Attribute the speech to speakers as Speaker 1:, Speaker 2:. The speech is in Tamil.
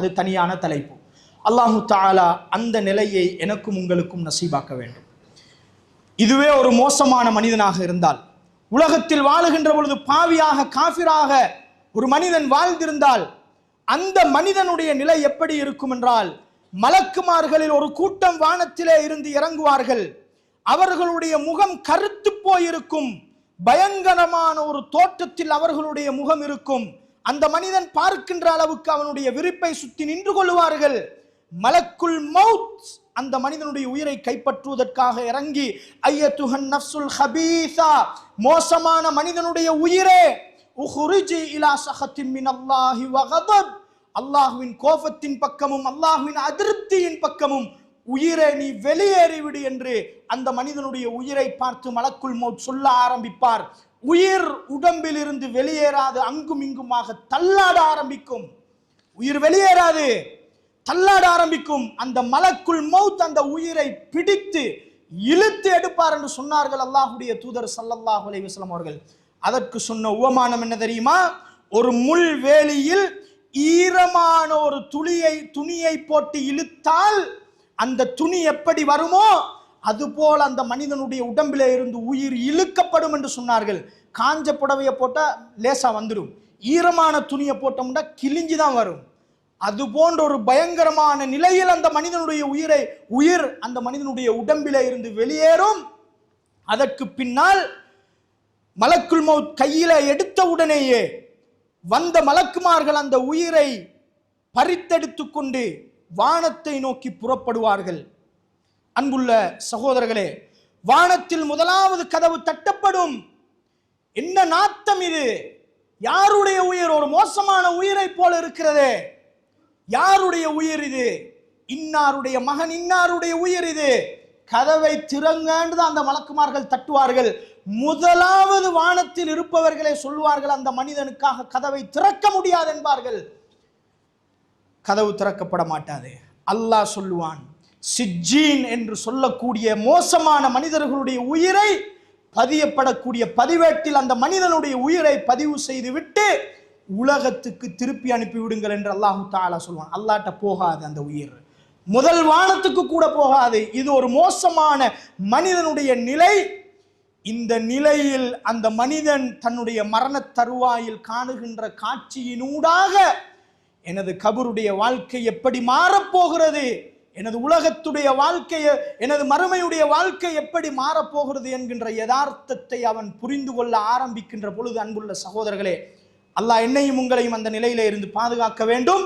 Speaker 1: அது தனியான தலைப்பு. அல்லாஹு தாலா அந்த நிலையை எனக்கும் உங்களுக்கும் நசீபாக்க வேண்டும். இதுவே ஒரு மோசமான மனிதனாக இருந்தால் உலகத்தில் வாழுகின்ற பொழுது பாவியாக காஃபிராக ஒரு மனிதன் வாழ்ந்திருந்தால் அந்த மனிதனுடைய நிலை எப்படி இருக்கும் என்றால் மலக்குமார்களில் ஒரு கூட்டம் வானத்திலே இருந்து இறங்குவார்கள். அவர்களுடைய முகம் கருத்து போயிருக்கும். பயங்கரமான ஒரு தோற்றத்தில் அவர்களுடைய முகம் இருக்கும். அந்த மனிதன் பார்க்கின்ற அளவுக்கு அவனுடைய விருப்பை சுத்தி நின்று கொள்வார்கள் மலக்குள் மவுத் அந்த மனிதனுடைய உயிரை கைப்பற்றுவதற்காக இறங்கி ஐயத்துஹன் நஃப்சுல் ஹபீசா மோசமான மனிதனுடைய உயிரே உஹுரிஜி இலா சஹத்தின் மின் அல்லாஹி வகதப். அல்லாஹுவின் கோபத்தின் பக்கமும் அல்லாஹுவின் அதிருப்தியின் பக்கமும் உயிரை நீ வெளியேறிவிடு என்று அந்த மனிதனுடைய உயிரை பார்த்து மலக்குள் மௌத் சொல்ல ஆரம்பிப்பார். உயிர் உடம்பில் இருந்து வெளியேறாது அங்கும் இங்குமாக தள்ளாட ஆரம்பிக்கும். உயிர் வெளியேறாது தள்ளாட ஆரம்பிக்கும். அந்த மலக்குள் மௌத் அந்த உயிரை பிடித்து இழுத்து எடுப்பார் என்று சொன்னார்கள் அல்லாஹுடைய தூதர் சல்லல்லாஹு அலைவாஸ்லாம் அவர்கள். அதற்கு சொன்ன உவமானம் என்ன தெரியுமா? ஒரு முள் வேலியில் ஈரமான ஒரு துளியை துணியை போட்டு இழுத்தால் அந்த துணி எப்படி வருமோ அதுபோல் அந்த மனிதனுடைய உடம்பில் இருந்து உயிர் இழுக்கப்படும் என்று சொன்னார்கள். காஞ்ச புடவையை போட்டால் லேசா வந்துடும் ஈரமான துணியை போட்டோம்னா கிழிஞ்சு தான் வரும். அது போன்ற ஒரு பயங்கரமான நிலையில் அந்த மனிதனுடைய உயிரை உயிர் அந்த மனிதனுடைய உடம்பில் இருந்து வெளியேறும். அதற்கு பின்னால் மலக்குள் மவுத் கையில் எடுத்த உடனேயே வந்த மலக்குமார்கள் அந்த உயிரை பறித்தெடுத்து கொண்டு வானத்தை நோக்கி புறப்படுவார்கள். அன்புள்ள சகோதரர்களே வானத்தில் முதலாவது கதவு தட்டப்படும். என்ன நாத்தம் இது? யாருடைய உயிர்? ஒரு மோசமான உயிரை போல இருக்கிறது. யாருடைய உயிர் இது? இன்னாருடைய மகன் இன்னாருடைய உயிர் இது? கதவை திறங்கன்று அந்த மலக்குமார்கள் தட்டுவார்கள். முதலாவது வானத்தில் இருப்பவர்களே சொல்வார்கள் அந்த மனிதனுக்காக கதவை திறக்க முடியாது என்பார்கள். கதவு திறக்கப்பட மாட்டாது. அல்லாஹ் சொல்லுவான் சிஜ்ஜீன் என்று சொல்லக்கூடிய மோசமான மனிதர்களுடைய உயிரை பதியப்படக்கூடிய பதிவேட்டில் அந்த மனிதனுடைய உயிரை பதிவு செய்து விட்டு உலகத்துக்கு திருப்பி அனுப்பி விடுங்கள் என்று அல்லாஹு தாலா சொல்லுவான் அல்லாட்ட போகாது அந்த உயிர். முதல் வானத்துக்கு கூட போகாது. இது ஒரு மோசமான மனிதனுடைய நிலை. இந்த நிலையில் அந்த மனிதன் தன்னுடைய மரண தருவாயில் காணுகின்ற காட்சியினூடாக எனது கபருடைய வாழ்க்கை எப்படி மாறப்போகிறது எனது உலகத்துடைய வாழ்க்கையை எனது மறுமையுடைய வாழ்க்கை எப்படி மாறப்போகிறது என்கின்ற யதார்த்தத்தை அவன் புரிந்து கொள்ள ஆரம்பிக்கின்ற பொழுது அன்புள்ள சகோதரர்களே அல்லாஹ் என்னையும் உங்களையும் அந்த நிலையிலே இருந்து பாதுகாக்க வேண்டும்.